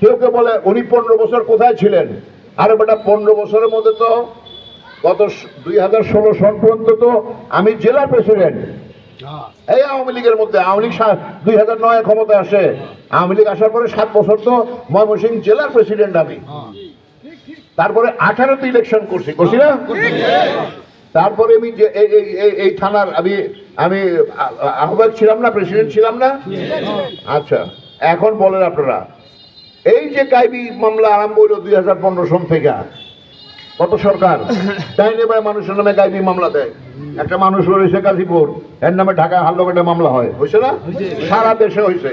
কেউ কেউ বলে, উনি পনেরো বছর কোথায় ছিলেন? আরে বেটা, পনেরো বছরের মধ্যে তো গত দুই হাজার ষোলো সন পর্যন্ত তো আমি জেলা প্রেসিডেন্ট। এই আওয়ামী লীগের মধ্যে, আওয়ামী লীগ দুই হাজার নয় ক্ষমতায় আসে। আওয়ামী লীগ আসার পরে সাত বছর তো ময়মনসিংহ জেলার প্রেসিডেন্ট আমি। তারপরে আঠারোতে ইলেকশন করছি করছি না? তারপরে আমি যে, এই- থানার আমি আমি আহ্বায়ক ছিলাম না, প্রেসিডেন্ট ছিলাম না? আচ্ছা। এখন বলেন আপনারা এই যে কাইবি মামলা আরম্ভ হইল দুই হাজার পনেরো সন থেকে কত সরকার? তাই নেবে মানুষের নামে গাইবি মামলা দেয়। একটা মানুষ রয়েছে গাজীপুর এর নামে ঢাকা হাল্লোকেটে মামলা হয়। হয়েছে না? সারা দেশে হয়েছে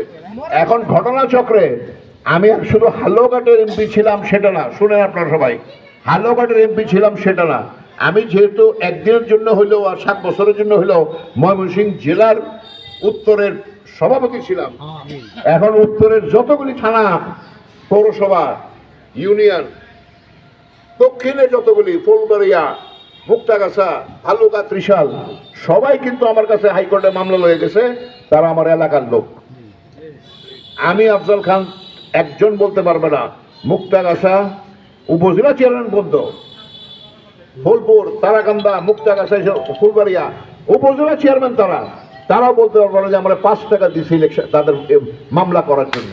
এখন ঘটনা চক্রে আমি শুধু হাল্লোকাটের এমপি ছিলাম সেটা না শুনেন আপনারা সবাই। হাল্লোকাটের এমপি ছিলাম সেটা না। আমি যেহেতু একদিনের জন্য হইলেও আর সাত বছরের জন্য হইলেও ময়মনসিংহ জেলার উত্তরের সভাপতি ছিলাম। এখন উত্তরের যতগুলি থানা পৌরসভা ইউনিয়ন দক্ষিণে যতগুলি ফুলবাড়িয়া মুক্তাগাছা ভালুকা ত্রিশাল সবাই কিন্তু আমার কাছে হাইকোর্টে মামলা লয়ে গেছে তারা আমার এলাকার লোক। আমি আফজল খান একজন বলতে পারবে না। মুক্তাগাছা উপজেলা চেয়ারম্যান বন্ধ ফুলপুর তারাকান্দা মুক্তাগাছা ফুলবাড়িয়া উপজেলা চেয়ারম্যান তারা। তারাও বলতে পারবে যে আমরা পাঁচ টাকা দিছি ইলেকশন তাদের মামলা করার জন্য।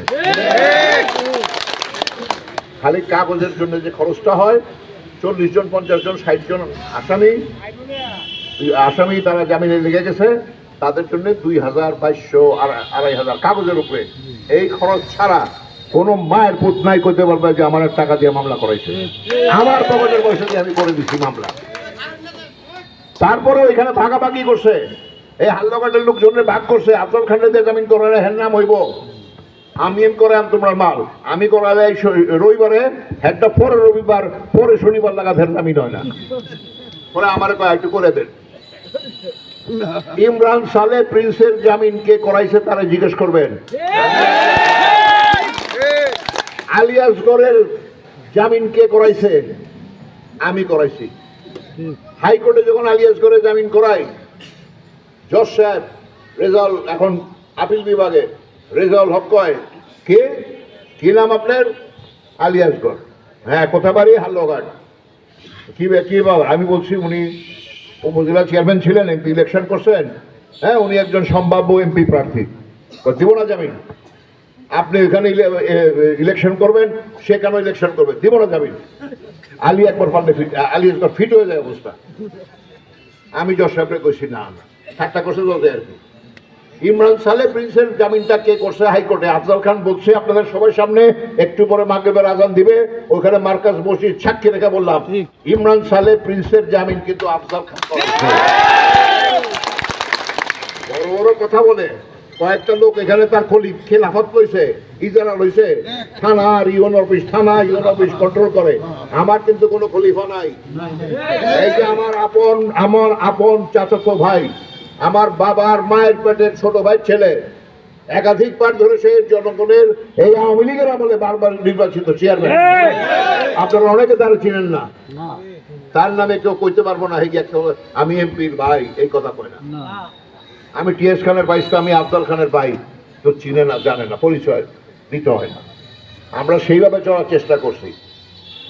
খালি কাগজের জন্য যে খরচটা হয়, চল্লিশ জন, পঞ্চাশ জন, ষাট জন আসামি আসামি তারা জামিনে লেগে গেছে, তাদের জন্য দুই হাজার বাইশশো আড়াই হাজার কাগজের উপরে। এই খরচ ছাড়া কোনো মায়ের পুত নাই করতে পারবে যে আমার টাকা দিয়ে মামলা করাইছে। আমার পকেটের পয়সা দিয়ে আমি করে দিচ্ছি মামলা। তারপরে এখানে ভাগাভাগি করছে। এই হাল্লাঘাটের লোকজনের ভাগ করছে। আফজল খানের জামিন করালে হ্যার নাম হইব। আমি এম করে তোমরা মাল। আমি করালে রবিবারে হেডটা পরে রবিবার, পরে শনিবার লাগা ফের জামিন হয় না। পরে আমার একটু করে দেন। ইমরান সালে প্রিন্সের জামিন কে করাইছে তারা জিজ্ঞেস করবেন। আলিয়াসগড়ের জামিন কে করাইছে? আমি করাইছি। হাইকোর্টে যখন আলিয়াসগড়ে জামিন করাই জজ সাহেব রেজাল এখন আপিল বিভাগে, রেজাউল হক কয়? কে? কি নাম আপনার? আলিয়াসগড়। হ্যাঁ কোথা বাড়ি হাল্লোঘাট কি কি বাবা আমি বলছি, উনি উপজেলা চেয়ারম্যান ছিলেন, এমপি ইলেকশন করছেন। হ্যাঁ উনি একজন সম্ভাব্য এমপি প্রার্থী। দিব না জামিন। আপনি এখানে ইলেকশন করবেন, সে কেন ইলেকশন করবে? দিব না জামিন। আলী একবার পারলে ফিট আলী একবার ফিট হয়ে যায় অবস্থা। আমি যশ সাহেবরে কইছি না। ঠাট্টা করছে আর ইমরান সালে প্রিন্সের জামিনটা কে করছে হাইকোর্টে? আফজাল খান বলছে, আপনাদের সবার সামনে একটু পরে মাগরিবের আজান দিবে ওখানে মার্কাজ মসজিদ সাক্ষী রেখে বললাম, ইমরান সালে প্রিন্সের জামিন কিন্তু আফজাল খান বড় বড় কথা বলে, কয়েকটা লোক এখানে তার খলি খেলাফত লইছে, ইজারা লইছে, থানা ইউন অফিস, থানা ইউন অফিস কন্ট্রোল করে। আমার কিন্তু কোনো খলিফা নাই। এই যে আমার আপন আমার আপন চাচাতো ভাই আমার বাবার মায়ের পেটের ছোট ভাই ছেলে একাধিকবার ধরে সে জনগণের এই আওয়ামী লীগের আমলে বারবার নির্বাচিত চেয়ারম্যান আপনারা অনেকে তারা চিনেন না। তার নামে কেউ কইতে পারব না হেগে আমি এমপির ভাই এই কথা কয় না। আমি টিএস খানের ভাই তো আমি আফজাল খানের ভাই। তো চিনে না জানে না পরিচয় দিতে হয় না। আমরা সেইভাবে চলার চেষ্টা করছি।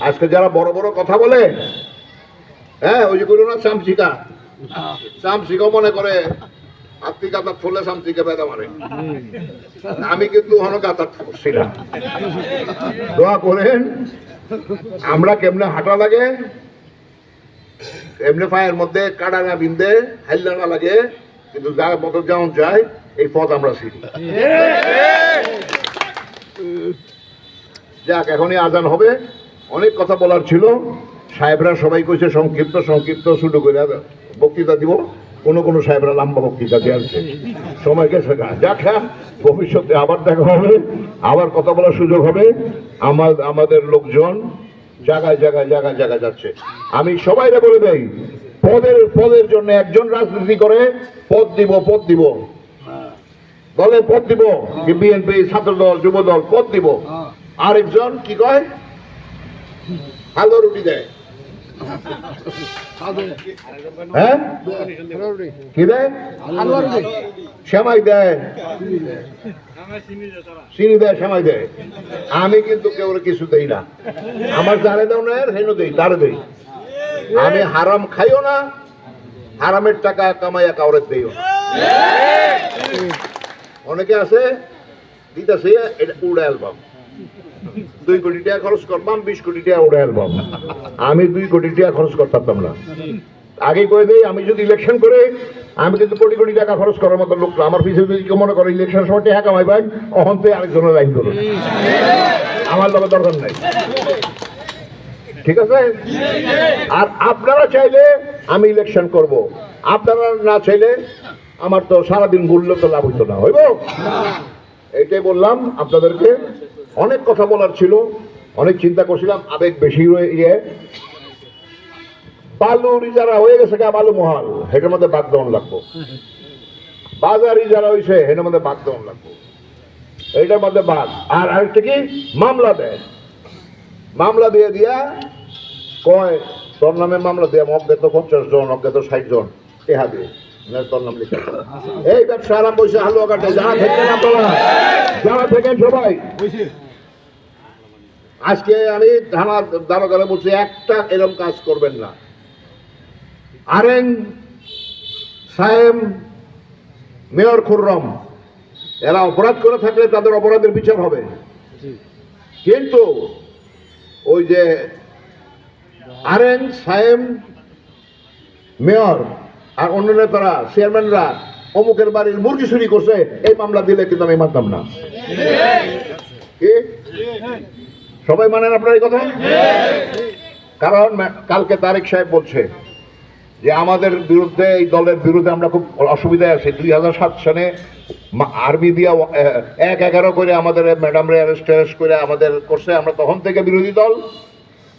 আজকে যারা বড় বড় কথা বলে হ্যাঁ ওই যে করো না চামচিকা চামচিকাও মনে করে, আপনি ফুলে চামচিকা বেদা মারে আমি কিন্তু দোয়া করেন, আমরা কেমনে হাঁটা লাগে কাটা লাগে, কিন্তু যার মতো যেমন যায়, এই পথ আমরা যাক, এখনই আজান হবে। অনেক কথা বলার ছিল। সাহেবরা সবাই কইছে সংক্ষিপ্ত সংক্ষিপ্ত শুরু করে বক্তৃতা দিব, কোন কোন সাহেবরা লম্বা বক্তৃতা দিয়েছে সময় গেছে যাক হ্যাঁ ভবিষ্যতে আবার দেখা হবে, আবার কথা বলার সুযোগ হবে। আমার, আমাদের লোকজন জায়গায় জায়গায় জায়গায় জায়গায় যাচ্ছে। আমি সবাইকে বলে দেই, পদের পদের জন্য একজন রাজনীতি করে, পদ দিব পদ দিব। দলে পদ দিব বিএনপি ছাত্র দল যুব দল পদ দিব। আরেকজন কি কয়? ভালো রুটি দেয়। হ্যাঁ? কি দেয়? চিনি দেয় দেয়। আমি কিন্তু কেউ কিছু দেই না। আমার যারে দাও না হেন দেই তারে দেই। আমি হারাম খাইও না হারামের টাকা কামাইয়া কাউরে দিও অনেকে আছে দিতেছে এটা উড়ে অ্যালবাম দুই কোটি টাকা খরচ করবাম, বিশ কোটি টাকা উড়ে অ্যালবাম আমি দুই কোটি টাকা খরচ করতাম না। আগে করে দেই, আমি যদি ইলেকশন করে, আমি কিন্তু কোটি কোটি টাকা খরচ করার মতো লোক আমার যদি কেউ মনে করে সময় টাকা কামাই পাই অহন্তে আরেকজনের লাইন আমার দরকার নাই। ঠিক আছে? আর আপনারা চাইলে আমি ইলেকশন করব। আপনারা না চাইলে আমার তো সারাদিন ঘুরলে তো লাভ হইতো না। হইব? এটাই বললাম আপনাদেরকে। অনেক কথা বলার ছিল, অনেক চিন্তা করছিলাম, আবেগ বেশি ইয়ে বালুর যারা হয়ে গেছে গা, বালু মহাল, হেটার মধ্যে বাদ দেওয়ান লাগবো। বাজারি যারা হয়েছে হেটার মধ্যে বাদ দেওয়ান লাগবো। এইটার মধ্যে বাদ আর আরেকটা কি? মামলা দেয়। মামলা দিয়ে দিয়া কয়, তোর নামে মামলা দিয়ে অজ্ঞাত পঞ্চাশ জন অজ্ঞাত ষাট জন, টেহা দিয়ে। দাও। এই হালুয়া সবাই। আজকে আমি দারোগারে একটা এরকম কাজ করবেন না। আরেন সায়েম মেয়র খুররম, এরা অপরাধ করে থাকলে তাদের অপরাধের বিচার হবে। কিন্তু ওই যে আরেন সায়েম মেয়র আর অন্য নেতারা চেয়ারম্যানরা অমুকের বাড়ির মুরগি চুরি করছে, এই মামলা দিলে কিন্তু আমি মানতাম না। সবাই মানেন আপনার এই কথা? কারণ কালকে তারেক সাহেব বলছে যে আমাদের বিরুদ্ধে, এই দলের বিরুদ্ধে আমরা খুব অসুবিধায় আছি। দুই হাজার সাত সালে আর্মি দিয়া এক এগারো করে আমাদের ম্যাডামরে অ্যারেস্ট ট্যারেস্ট করে আমাদের করছে। আমরা তখন থেকে বিরোধী দল।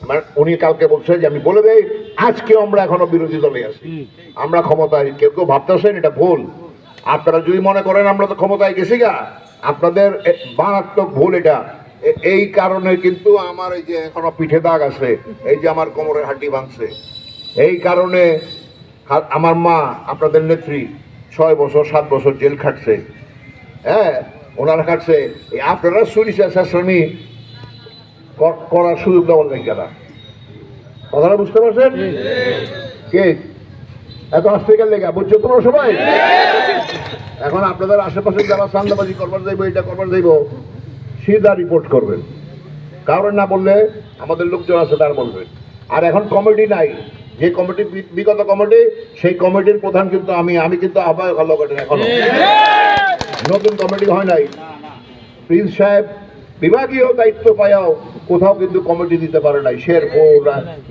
মানে উনি কালকে বলছে যে আমি বলে দেই আজকে আমরা এখনও বিরোধী দলে আছি। আমরা ক্ষমতায় কেউ কেউ ভাবতেছেন এটা ভুল। আপনারা যদি মনে করেন আমরা তো ক্ষমতায় গেছি গা আপনাদের মারাত্মক ভুল এটা। এই কারণে কিন্তু আমার এই যে এখনও পিঠে দাগ আছে এই যে আমার কোমরের হাড্ডি ভাঙছে। এই কারণে আমার মা আপনাদের নেত্রী ছয় বছর সাত বছর জেল খাটছে। হ্যাঁ ওনারা খাটছে। আপনারা সুরিশা শাসনী কর- করার সুযোগ দেওয়ার নেই যারা কথাটা বুঝতে পারছেন? কে? এত আসতে গেলে লেগা বুঝছ তোমরা সবাই? এখন আপনাদের আশেপাশে যারা চান্দাবাজি করবার যাইব এটা করবার যাইব সিধা রিপোর্ট করবেন। কারণ না বললে আমাদের লোকজন আছে তার বলবেন আর এখন কমিটি নাই। যে কমিটি বিগত কমিটি সেই কমিটির প্রধান কিন্তু আমি। আমি কিন্তু আহ্বায়ক হলো এখনও। নতুন কমিটি হয় নাই। প্রিন্স সাহেব বিভাগীয় দায়িত্ব পায়াও কোথাও কিন্তু কমিটি দিতে পারে নাই। শেরপুর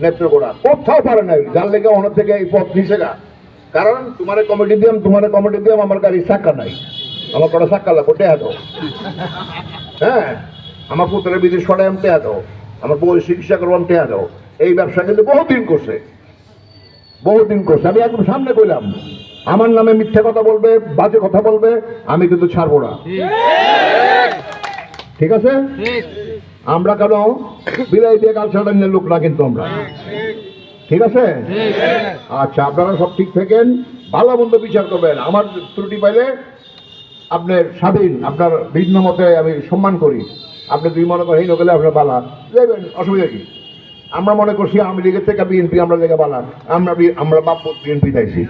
নেত্রকোনা, কোথাও পারে নাই। যার লেগে ওনার থেকে এই পথ নিছে না কারণ তোমার কমিটি দিয়াম, তোমার কমিটি দিয়াম, আমার গাড়ি চাক্কা নাই। আমার কটা চাক্কা লাগবো টেহা দাও। হ্যাঁ? আমার পুত্রের বিদেশ সরাই টেহা দাও। আমার বউ চিকিৎসা করবাম টেহা দাও। এই ব্যবসা কিন্তু বহুদিন করছে। বহুদিন করছে। আমি একদম সামনে কইলাম, আমার নামে মিথ্যা কথা বলবে, বাজে কথা বলবে, আমি কিন্তু ছাড়বো না। ঠিক আছে? আমরা কেন বিদায় দিয়ে কাল সাড়ানের লোক না কিন্তু আমরা? ঠিক আছে? আচ্ছা আপনারা সব ঠিক থাকেন। ভালো মন্দ বিচার করবেন। আমার ত্রুটি পাইলে আপনার স্বাধীন, আপনার ভিন্ন মতে আমি সম্মান করি। আপনি দুই মনে করেন গেলে আপনার বালা। দেবেন অসুবিধা কি? আমরা মনে করছি আমি লীগের থেকে বিএনপি আমরা লেগে বালা। আমরা আমরা বাপ বিএনপি চাইছি।